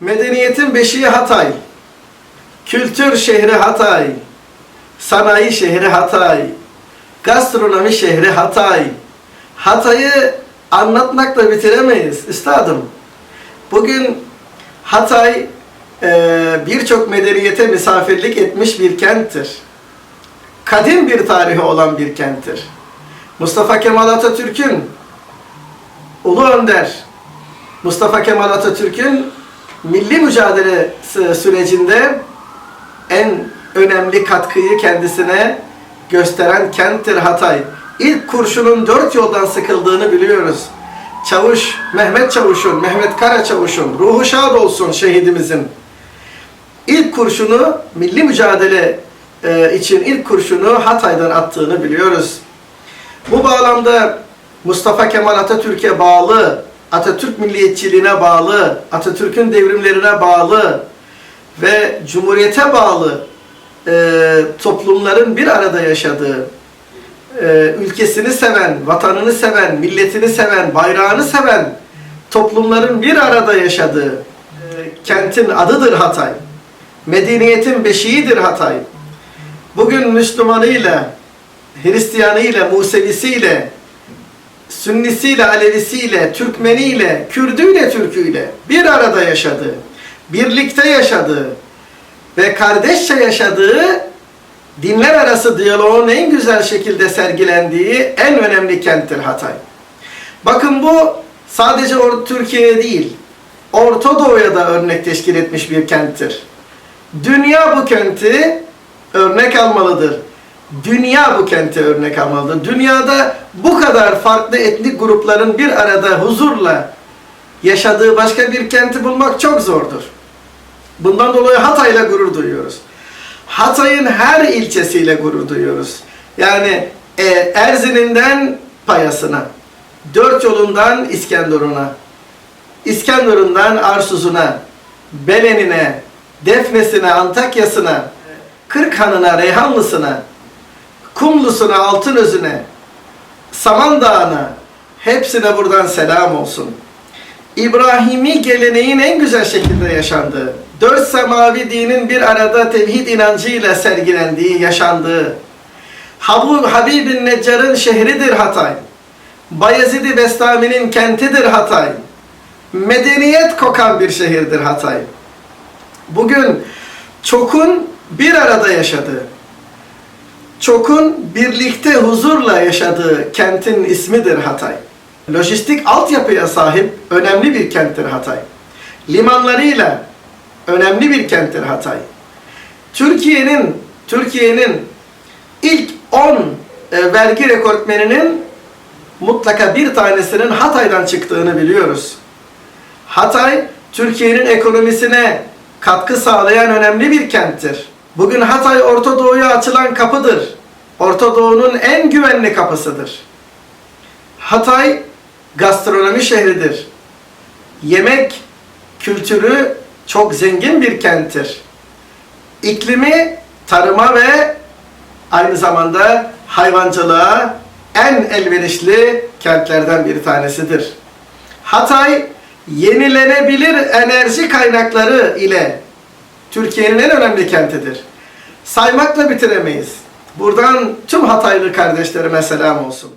Medeniyetin beşiği Hatay. Kültür şehri Hatay. Sanayi şehri Hatay. Gastronomi şehri Hatay. Hatay'ı anlatmakla bitiremeyiz üstadım. Bugün Hatay eee, birçok medeniyete misafirlik etmiş bir kenttir. Kadim bir tarihi olan bir kenttir. Mustafa Kemal Atatürk'ün Ulu Önder Mustafa Kemal Atatürk'ün milli mücadele sü- sürecinde en önemli katkıyı kendisine gösteren kenttir Hatay. İlk kurşunun dört yoldan sıkıldığını biliyoruz. Çavuş, Mehmet Çavuş'un, Mehmet Kara Çavuş'un, ruhu şad olsun şehidimizin. İlk kurşunu, milli mücadele e, için ilk kurşunu Hatay'dan attığını biliyoruz. Bu bağlamda Mustafa Kemal Atatürk'e bağlı, Atatürk milliyetçiliğine bağlı, Atatürk'ün devrimlerine bağlı ve Cumhuriyete bağlı e, toplumların bir arada yaşadığı, e, ülkesini seven, vatanını seven, milletini seven, bayrağını seven toplumların bir arada yaşadığı e, kentin adıdır Hatay. Medeniyetin beşiğidir Hatay. Bugün Müslümanıyla, Hristiyanıyla, Musevisiyle, Sünnisiyle, Alevisiyle, Türkmeniyle, Kürdüyle, Türküyle bir arada yaşadığı, birlikte yaşadığı ve kardeşçe yaşadığı dinler arası diyaloğun en güzel şekilde sergilendiği en önemli kenttir Hatay. Bakın bu sadece Türkiye'ye değil, Orta Doğu'ya da örnek teşkil etmiş bir kenttir. Dünya bu kenti örnek almalıdır. Dünya bu kenti örnek almalıdır. Dünyada bu kadar farklı etnik grupların bir arada huzurla yaşadığı başka bir kenti bulmak çok zordur. Bundan dolayı Hatay'la gurur duyuyoruz. Hatay'ın her ilçesiyle gurur duyuyoruz. Yani e, Erzin'inden Payas'ına, dört yolundan İskenderun'a, İskenderun'dan Arsuz'una, Belen'ine, Defne'sine, Antakya'sına, Kırkhan'ına, Reyhanlısına, Kumlu'suna, Altınözü'ne, Samandağ'ına, hepsine buradan selam olsun. İbrahimi geleneğin en güzel şekilde yaşandığı, dört semavi dinin bir arada tevhid inancıyla sergilendiği, yaşandığı, Habu Habibin Neccar'ın şehridir Hatay. Bayezid-i Bestami'nin kentidir Hatay. Medeniyet kokan bir şehirdir Hatay. Bugün çokun bir arada yaşadığı, çokun birlikte huzurla yaşadığı kentin ismidir Hatay. Lojistik altyapıya sahip önemli bir kenttir Hatay. Limanlarıyla önemli bir kenttir Hatay. Türkiye'nin Türkiye'nin ilk 10 e, vergi rekortmeninin mutlaka bir tanesinin Hatay'dan çıktığını biliyoruz. Hatay, Türkiye'nin ekonomisine katkı sağlayan önemli bir kenttir. Bugün Hatay Orta Doğu'ya açılan kapıdır. Orta Doğu'nun en güvenli kapısıdır. Hatay gastronomi şehridir. Yemek kültürü çok zengin bir kenttir. İklimi tarıma ve aynı zamanda hayvancılığa en elverişli kentlerden bir tanesidir. Hatay yenilenebilir enerji kaynakları ile Türkiye'nin en önemli kentidir. Saymakla bitiremeyiz. Buradan tüm Hataylı kardeşlerime selam olsun.